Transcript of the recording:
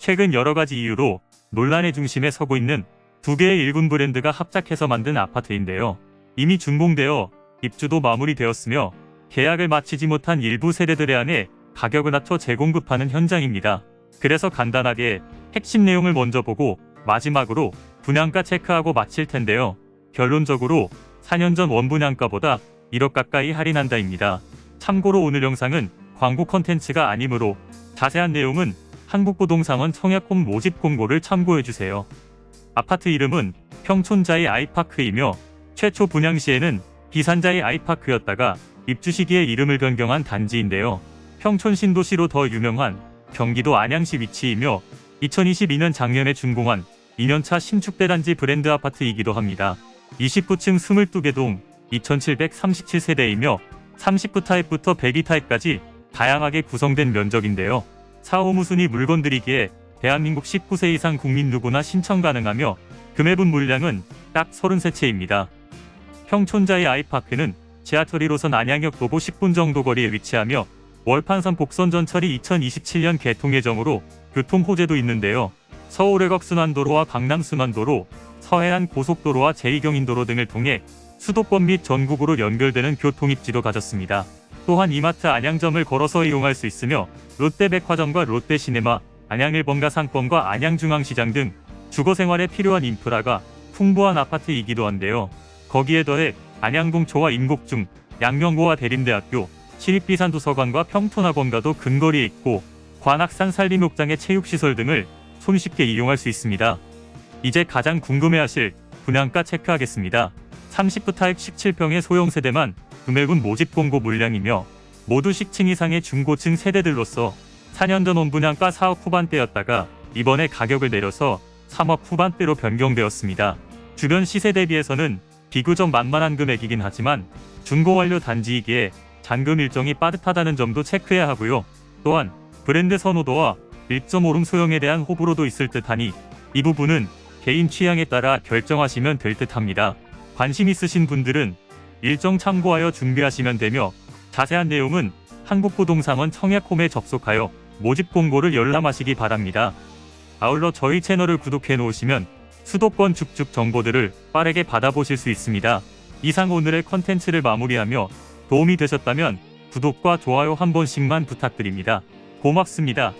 최근 여러 가지 이유로 논란의 중심에 서고 있는 두 개의 일군 브랜드가 합작해서 만든 아파트인데요. 이미 준공되어 입주도 마무리되었으며 계약을 마치지 못한 일부 세대들에 한해 가격을 낮춰 재공급하는 현장입니다. 그래서 간단하게 핵심 내용을 먼저 보고 마지막으로 분양가 체크하고 마칠 텐데요. 결론적으로 4년 전 원분양가보다 1억 가까이 할인한다입니다. 참고로 오늘 영상은 광고 컨텐츠가 아니므로 자세한 내용은 한국부동산원 청약홈 모집 공고를 참고해주세요. 아파트 이름은 평촌자의 아이파크이며 최초 분양 시에는 비산자의 아이파크였다가 입주 시기에 이름을 변경한 단지인데요. 평촌 신도시로 더 유명한 경기도 안양시 위치이며 2022년 작년에 준공한 2년차 신축대 단지 브랜드 아파트이기도 합니다. 29층 22개 동 2737세대이며 30부 타입부터 102 타입까지 다양하게 구성된 면적인데요. 4호 순위 물건들이기에 대한민국 19세 이상 국민 누구나 신청 가능하며 금해분 물량은 딱 33채입니다. 평촌자의 아이파크는 지하철 1호선 안양역 도보 10분 정도 거리에 위치하며 월판선 복선 전철이 2027년 개통 예정으로 교통 호재도 있는데요. 서울 외곽 순환도로와 강남 순환도로, 서해안 고속도로와 제2경인도로 등을 통해 수도권 및 전국으로 연결되는 교통입지도 가졌습니다. 또한 이마트 안양점을 걸어서 이용할 수 있으며 롯데백화점과 롯데시네마, 안양일본가 상권과 안양중앙시장 등 주거생활에 필요한 인프라가 풍부한 아파트이기도 한데요. 거기에 더해 안양동초와 인곡중, 양명고와 대림대학교, 시립비산도서관과 평촌학원과도 근거리에 있고 관악산 산림욕장의 체육시설 등을 손쉽게 이용할 수 있습니다. 이제 가장 궁금해하실 분양가 체크하겠습니다. 30부 타입 17평의 소형 세대만 금액은 모집 공고 물량이며 모두 10층 이상의 중고층 세대들로서 4년 전 원분양가 4억 후반대였다가 이번에 가격을 내려서 3억 후반대로 변경되었습니다. 주변 시세 대비해서는 비교적 만만한 금액이긴 하지만 준공 완료 단지이기에 잔금 일정이 빠듯하다는 점도 체크해야 하고요. 또한 브랜드 선호도와 1.5룸 소형에 대한 호불호도 있을 듯하니 이 부분은 개인 취향에 따라 결정하시면 될 듯합니다. 관심 있으신 분들은 일정 참고하여 준비하시면 되며 자세한 내용은 한국부동산원 청약홈에 접속하여 모집 공고를 열람하시기 바랍니다. 아울러 저희 채널을 구독해 놓으시면 수도권 쭉쭉 정보들을 빠르게 받아보실 수 있습니다. 이상 오늘의 컨텐츠를 마무리하며 도움이 되셨다면 구독과 좋아요 한 번씩만 부탁드립니다. 고맙습니다.